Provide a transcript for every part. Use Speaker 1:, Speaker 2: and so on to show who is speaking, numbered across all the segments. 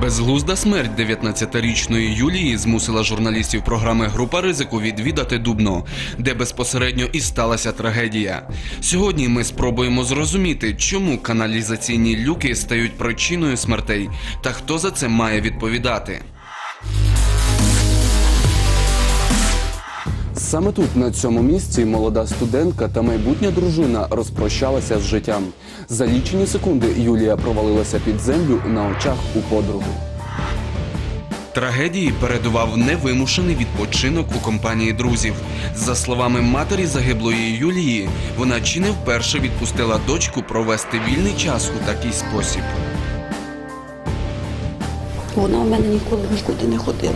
Speaker 1: Безглузда смерть 19-річної Юлії змусила журналістів програми Група ризику відвідати Дубно, де безпосередньо і сталася трагедія. Сьогодні ми спробуємо зрозуміти, чому каналізаційні люки стають причиною смертей та хто за це має відповідати. Саме тут, на цьому місці, молода студентка та майбутня дружина розпрощалася з життям. За лічені секунди Юлія провалилася під землю на очах у подруги. Трагедії передував невимушений відпочинок у компанії друзів. За словами матері загиблої Юлії, вона чи не вперше відпустила дочку провести вільний час у такий спосіб.
Speaker 2: Вона в мене ніколи нікуди не ходила.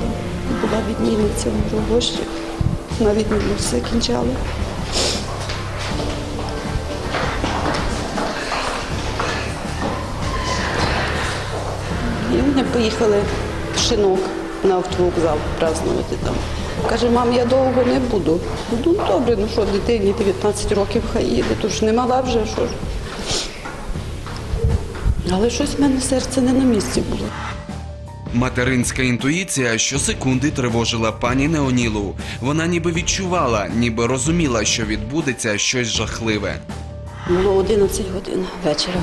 Speaker 2: Була відмінниця в робощі. На відміну все кінчала. І вони поїхали в шинок на автовокзал празднувати там. Каже, мам, я довго не буду. Ну добре, ну що, дитині 19 років хай їде, то ж не мала вже, що ж. Але щось в мене серце не на місці було.
Speaker 1: Материнська інтуїція щосекунди тривожила пані Неонілу. Вона ніби відчувала, ніби розуміла, що відбудеться щось жахливе.
Speaker 2: Було 11 годин вечора.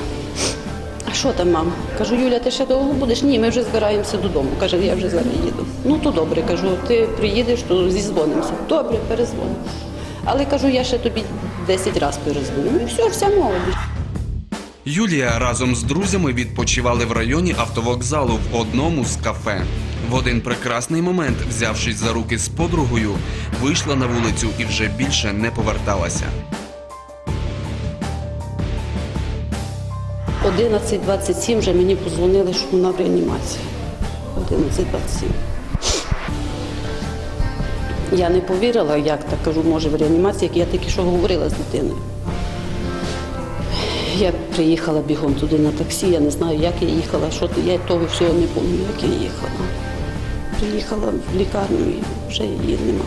Speaker 2: А що там, мама? Кажу, Юля, ти ще довго будеш? Ні, ми вже збираємося додому. Каже, я вже зараз їду. Ну то добре, кажу, ти приїдеш, то зізвонимося. Добре, перезвоню. Але кажу, я ще тобі 10 разів перезвоню. І все, вся мова.
Speaker 1: Юлія разом з друзями відпочивали в районі автовокзалу в одному з кафе. В один прекрасний момент, взявшись за руки з подругою, вийшла на вулицю і вже більше не поверталася.
Speaker 2: 11.27 вже мені позвонили, що вона в реанімації. 11.27. Я не повірила, як так кажу, може в реанімації, як я тільки що говорила з дитиною. Я приїхала бігом туди на таксі, я не знаю, як я їхала, що я того всього не пам'ятаю, як я їхала. Приїхала в лікарню і вже її нема.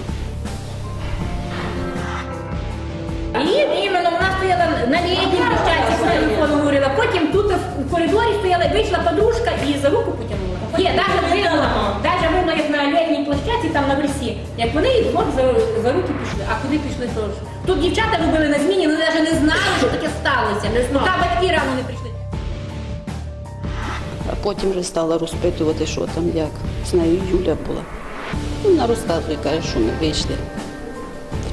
Speaker 3: І іменно вона стояла на літній площадці, з телефоном говорила. Потім тут в коридорі стояла, вийшла подружка і за руку потягнула. Є, навіть видно, навіть видно, як на літній площадці, там на версі, як вони двох за, за руки пішли. А куди пішли, то ж? Тут дівчата робили на зміні, вони навіть не знали, що таке сталося. Не знали. Та батьки рано не прийшли.
Speaker 2: А потім вже стала розпитувати, що там, як. З нею Юля була. Вона розказує, каже, що ми вийшли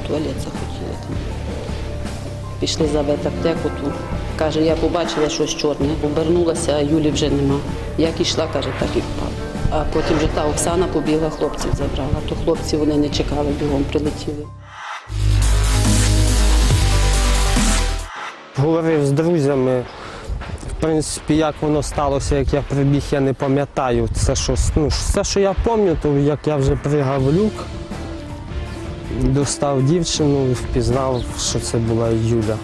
Speaker 2: в туалет захотіли там. Пішли за ветаптеку ту. Каже, я побачила щось чорне, обернулася, а Юлі вже нема. Як ішла, каже, так і впав. А потім вже та Оксана побігла, хлопців забрала. То хлопці вони не чекали, бігом прилетіли.
Speaker 4: Говорив з друзями. В принципі, як воно сталося, як я прибіг, я не пам'ятаю. Це що, ну, все, що я пам'ятаю, як я вже пригав люк, достав дівчину і впізнав, що це була Юля.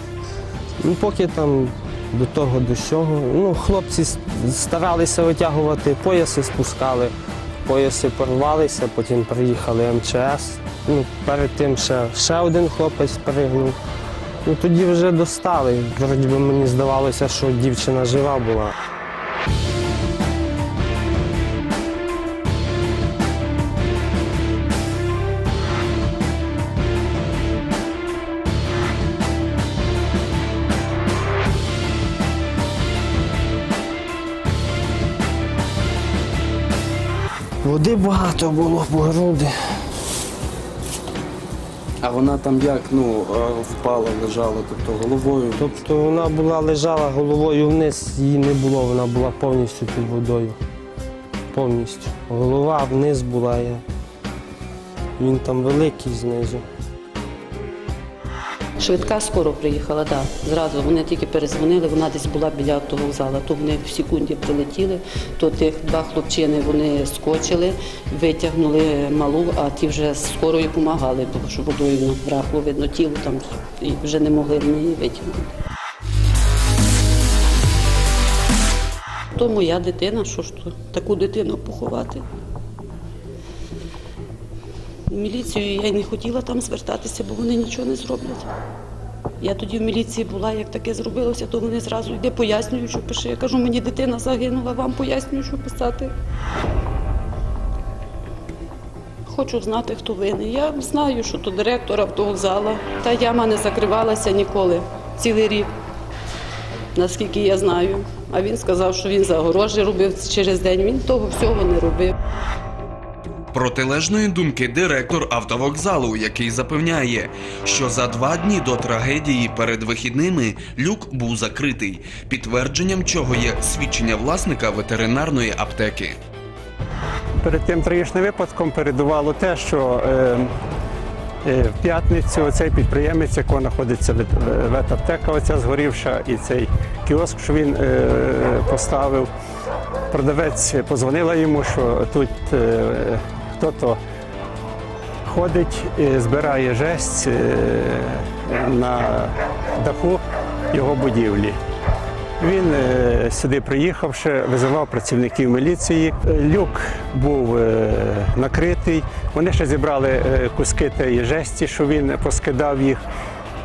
Speaker 4: Ну, поки там до того, до сього. Ну, хлопці старалися витягувати, пояси спускали, пояси порвалися, потім приїхали МЧС. Ну, перед тим ще, ще один хлопець пригнув. Ну тоді вже достали. Вроді би мені здавалося, що дівчина жива була. Води багато було, по груди.
Speaker 1: А вона там як ну впала, лежала, тобто головою.
Speaker 4: Тобто вона була лежала головою вниз, її не було, вона була повністю під водою. Повністю. Голова вниз була. я- Він там великий знизу.
Speaker 2: Швидка скоро приїхала, так. Зразу вони тільки перезвонили, вона десь була біля автовокзала. То вони в секунді прилетіли, то тих два хлопчини вони скочили, витягнули малу, а ті вже скорою допомагали, бо що водою брахло, видно, тіло там і вже не могли її витягнути. То моя дитина, що ж то, таку дитину поховати. В міліцію я не хотіла там звертатися, бо вони нічого не зроблять. Я тоді в міліції була, як таке зробилося, то вони зразу йде пояснюють, що пише. Я кажу, мені дитина загинула, вам пояснюю, що писати. Хочу знати, хто винен. Я знаю, що то директор автовокзала. Та яма не закривалася ніколи, цілий рік, наскільки я знаю. А він сказав, що він загорожі робив через день. Він того всього не робив.
Speaker 1: Протилежної думки директор автовокзалу, який запевняє, що за два дні до трагедії перед вихідними люк був закритий, підтвердженням чого є свідчення власника ветеринарної аптеки.
Speaker 5: Перед тим трагічним випадком передувало те, що е, е, в п'ятницю цей підприємець, якого знаходиться вет- ветаптека, оця згорівша, і цей кіоск, що він е, поставив, продавець позвонила йому, що тут хто-то ходить, збирає жесть е, на даху його будівлі. Він е, сюди приїхавши, визивав працівників міліції. Е, Люк був накритий. Вони ще зібрали куски тієї жесті, що він поскидав їх,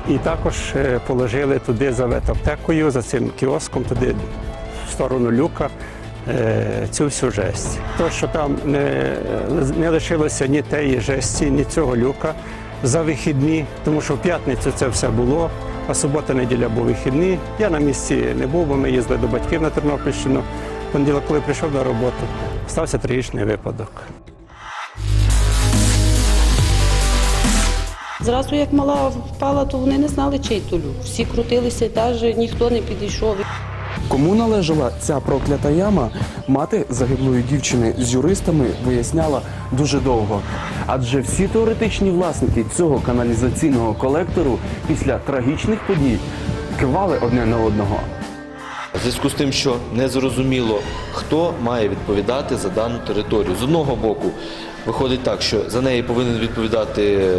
Speaker 5: і також положили туди за ветаптекою, за цим кіоском, туди в сторону люка. Е, Цю всю жесть. То, що там не, не лишилося ні тієї жесті, ні цього люка за вихідні, тому що в п'ятницю це все було, а субота, неділя був вихідний. Я на місці не був, бо ми їздили до батьків на Тернопільщину. Понеділок, коли прийшов на роботу, стався трагічний випадок.
Speaker 2: Зразу як мала впала, то вони не знали, чий то люк. Всі крутилися, навіть ніхто не підійшов.
Speaker 6: Кому належала ця проклята яма, мати загиблої дівчини з юристами виясняла дуже довго. Адже всі теоретичні власники цього каналізаційного колектору після трагічних подій кивали одне на одного.
Speaker 7: В зв'язку з тим, що незрозуміло, хто має відповідати за дану територію. З одного боку, виходить так, що за неї повинен відповідати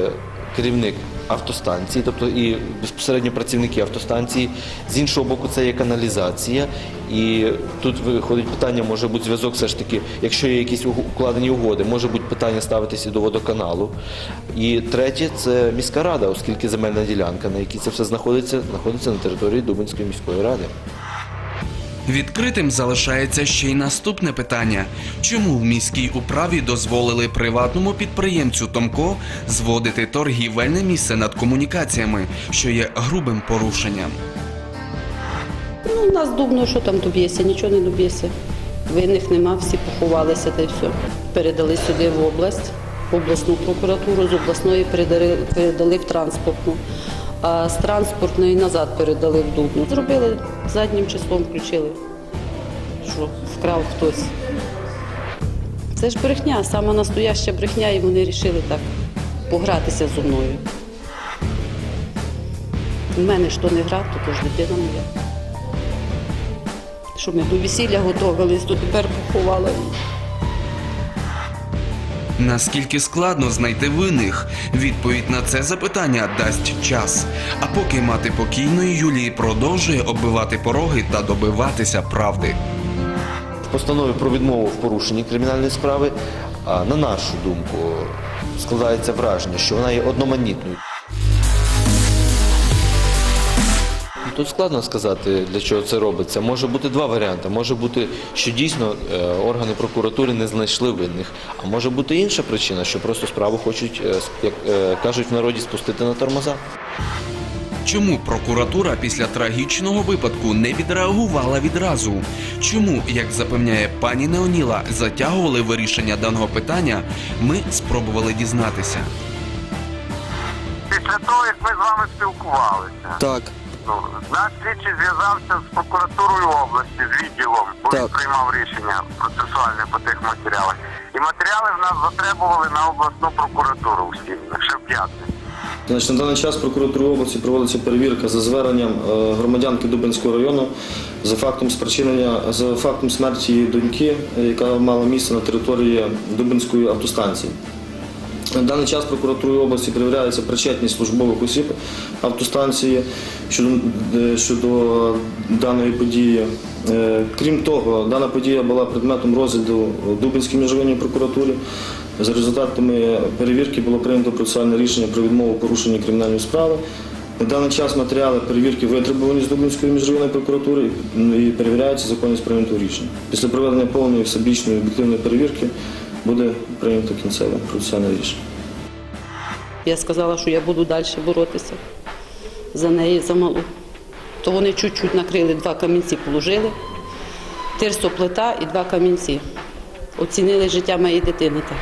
Speaker 7: керівник автостанції, тобто і безпосередньо працівники автостанції. З іншого боку, це є каналізація. І тут виходить питання, може бути зв'язок все ж таки, якщо є якісь укладені угоди, може бути питання ставитися до водоканалу. І третє це міська рада, оскільки земельна ділянка, на якій це все знаходиться, знаходиться на території Дубинської міської ради.
Speaker 1: Відкритим залишається ще й наступне питання: чому в міській управі дозволили приватному підприємцю Томко зводити торгівельне місце над комунікаціями, що є грубим порушенням?
Speaker 2: Ну, нас дубно, що там доб'єшся, нічого не доб'єшся. Винних нема, всі поховалися та й все. Передали сюди в область, в обласну прокуратуру, з обласної передали, передали в транспортну, а з транспортної назад передали в Дубну. Зробили заднім числом, включили, що вкрав хтось. Це ж брехня, сама настояща брехня, і вони вирішили так погратися зі мною. У мене то не гра, то ж дитина моя. Що ми до весілля готувалися, то тепер поховала.
Speaker 1: Наскільки складно знайти винних? Відповідь на це запитання дасть час. А поки мати покійної Юлії продовжує оббивати пороги та добиватися правди.
Speaker 7: В постанові про відмову в порушенні кримінальної справи, на нашу думку, складається враження, що вона є одноманітною. Тут складно сказати, для чого це робиться. Може бути два варіанти. Може бути, що дійсно е, органи прокуратури не знайшли винних, а може бути інша причина, що просто справу хочуть, е, як е, кажуть в народі, спустити на тормоза.
Speaker 1: Чому прокуратура після трагічного випадку не відреагувала відразу? Чому, як запевняє пані Неоніла, затягували вирішення даного питання? Ми спробували дізнатися.
Speaker 8: Після того, як ми з вами спілкувалися,
Speaker 7: Так,
Speaker 8: ну, наш слідчий зв'язався з прокуратурою області, з відділом, бо він
Speaker 7: Так.
Speaker 8: приймав рішення процесуальне по тих матеріалах. І матеріали в нас затребували на обласну прокуратуру всі, ще в п'ятницю.
Speaker 9: Значить, на даний час прокуратурою області проводиться перевірка за зверненням е, громадянки Дубинського району за фактом спричинення за фактом смерті її доньки, е, яка мала місце на території Дубинської автостанції. На даний час прокуратурою області перевіряється причетність службових осіб автостанції щодо, е, щодо даної події. Е, Крім того, дана подія була предметом розгляду Дубинській міжрайонній прокуратурі. За результатами перевірки було прийнято процесуальне рішення про відмову порушення кримінальної справи. На даний час матеріали перевірки витребувані з Дублінської міжрайонної прокуратури і перевіряється законність прийнятого рішення. Після проведення повної всебічної об'єктивної перевірки буде прийнято кінцеве процесуальне рішення.
Speaker 2: Я сказала, що я буду далі боротися за неї, за малу. То вони чуть-чуть накрили, два камінці положили, тирсоплита і два камінці. Оцінили життя моєї дитини так.